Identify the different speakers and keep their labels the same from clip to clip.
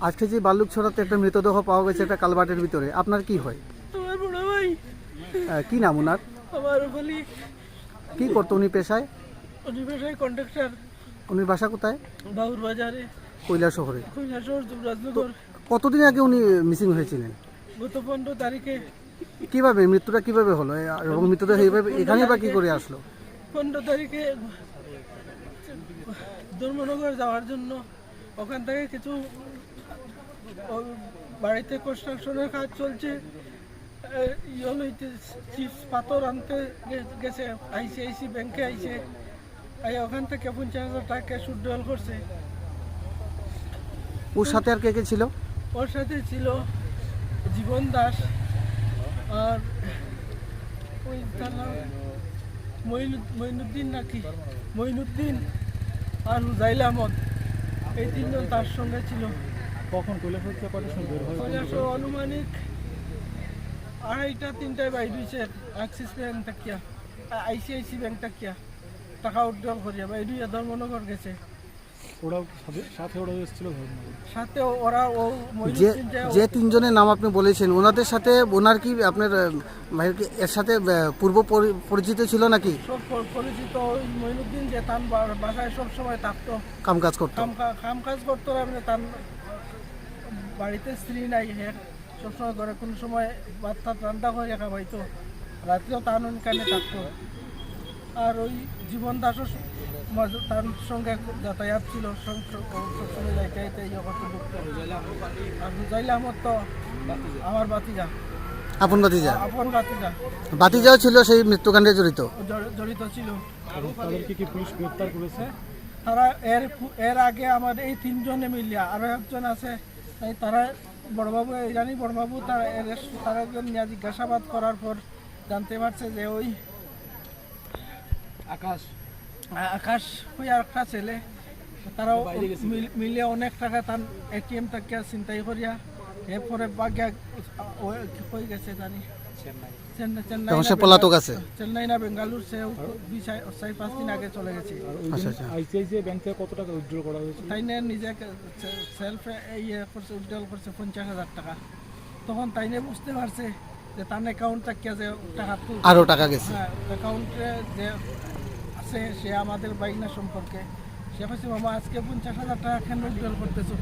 Speaker 1: আজকে যে বাল্লুক ছড়াতে একটা মৃতদেহ পাওয়া গেছে একটা কালবাটের ভিতরে আপনার কি হয়?
Speaker 2: আমার বড় ভাই।
Speaker 1: আহ, কি নাম ওনার?
Speaker 2: আমার বলি
Speaker 1: কি করতো উনি পেশায়?
Speaker 2: অধিবেশায় কন্ট্রাক্টর
Speaker 1: উনি বাসা কোথায়?
Speaker 2: বাউর বাজারে।
Speaker 1: কৈলা শহরে।
Speaker 2: কৈলাসর যুবরাজনগর।
Speaker 1: কতদিন আগে উনি মিসিং হয়েছিলেন?
Speaker 2: গত পনেরো তারিখে।
Speaker 1: কীভাবে মৃত্যুটা কীভাবে হলো? এ- এবং মৃতদেহ এইভাবে এখানে বা কি করে আসলো?
Speaker 2: পনেরো তারিখে ধর্মনগর যাওয়ার জন্য ওখান থেকে কিছু বাড়িতে কনস্ট্রাকশনের কাজ চলছে। চিপস পাথর আনতে গেছে আইসিআইসি ব্যাংকে আইসে। ওখান থেকে পঞ্চাশ হাজার টাকা ক্যাশ উইথড্রল করছে।
Speaker 1: ওর সাথে আর কে কে ছিল?
Speaker 2: ওর সাথে ছিল জীবন দাস আর ওই তার নাম মঈনুদ্দিন নাকি? মঈনুদ্দিন আর হুজাইল আহমদ। এই তিনজন তার সঙ্গে ছিল।
Speaker 3: কখন কৈলাস কটার সময় বের হয়?
Speaker 2: কৈলাস আনুমানিক আড়াইটা তিনটায় বাইর হয়েছে অ্যাক্সিস ব্যাংক থাকিয়া আইসিআইসি ব্যাংক থাকিয়া টাকা উইথড্রল করিয়া বাইর হইয়া ধর্মনগর গেছে।
Speaker 3: ওরাও সাথে? সাথে ওরা এসেছিল
Speaker 2: সাথে ওরা ও
Speaker 1: যে
Speaker 2: যে-
Speaker 1: তিনজনের নাম আপনি বলেছেন ওনাদের সাথে ওনার কি আপনার ভাইয়ের কি এর সাথে পূর্ব পরি- পরিচিত ছিল নাকি?
Speaker 2: সব পরিচিত ওই মঈনুদ্দিন যে তার বাসায় সব সময় থাকতো।
Speaker 1: কাম কাজ করতো।
Speaker 2: কাম কাম কাজ করতো না মানে তার বাড়িতে স্ত্রী নাই হের সবসময় ঘরে কোনো সময় ভাত টাত রান্না করে রাখা হয়তো রাত্রেও তার কানে থাকতো আর ওই জীবন দাসও তার সঙ্গে যাতায়াত ছিল সবসময় যাইতে যাইতে ইয়ে করতো। আর হুজাইল আহমদ তো আমার বাতিজা
Speaker 1: আপন বাতিজা
Speaker 2: আপন বাতিজা
Speaker 1: বাতিজাও ছিল সেই মৃত্যুকাণ্ডে জড়িত?
Speaker 2: জড়িত ছিল।
Speaker 3: তাদেরকে কি পুলিশ গ্রেপ্তার করেছে?
Speaker 2: তারা এর এর আগে আমাদের এই তিনজনে মিলিয়া আরও একজন আছে এই তারা বড়বাবু জানি বড়বাবু তার একজন নিয়ে জিজ্ঞাসাবাদ করার পর জানতে পারছে যে ওই
Speaker 3: আকাশ।
Speaker 2: আকাশ ওই আর একটা ছেলে তারাও মিলে অনেক টাকা তার এটিএম থেকে চিন্তাই করিয়া এরপরে বাগিয়া হয়ে গেছে জানি।
Speaker 1: তখন সে পলাতক আছে?
Speaker 2: চেন্নাই না বেঙ্গালুর সে দুই চার পাঁচ দিন আগে চলে গেছে।
Speaker 1: আচ্ছা, আচ্ছা।
Speaker 3: আইসিআইসিআই ব্যাংক থেকে কত টাকা উইথড্র করা হয়েছিল
Speaker 2: তাই নিজে সেলফ ইয়ে করছে উইড্রল করছে পঞ্চাশ হাজার টাকা। তখন তাই বুঝতে পারছে যে তার অ্যাকাউন্ট থেকে যে টাকা
Speaker 1: আরও টাকা গেছে।
Speaker 2: অ্যাকাউন্টে যে আছে সে আমাদের বাইনা সম্পর্কে। সে বলছে মামা আজকে পঞ্চাশ হাজার টাকা কেন উইড্রল করতেছো?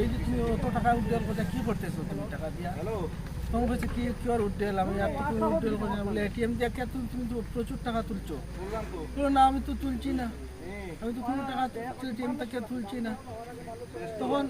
Speaker 2: এই যে তুমি অত টাকা উইড্রল করতে কি করতেছো? তুমি টাকা দিয়া? তখন বলছে কি কি আর উইড্রল আমি আর তো উইড্রল না বলে এটিএম দিয়ে কে তুমি তুমি তো প্রচুর টাকা তুলছো। বলল, না আমি তো তুলছি না। আমি তো কোনো টাকা এটিএম থেকে তুলছি না। তখন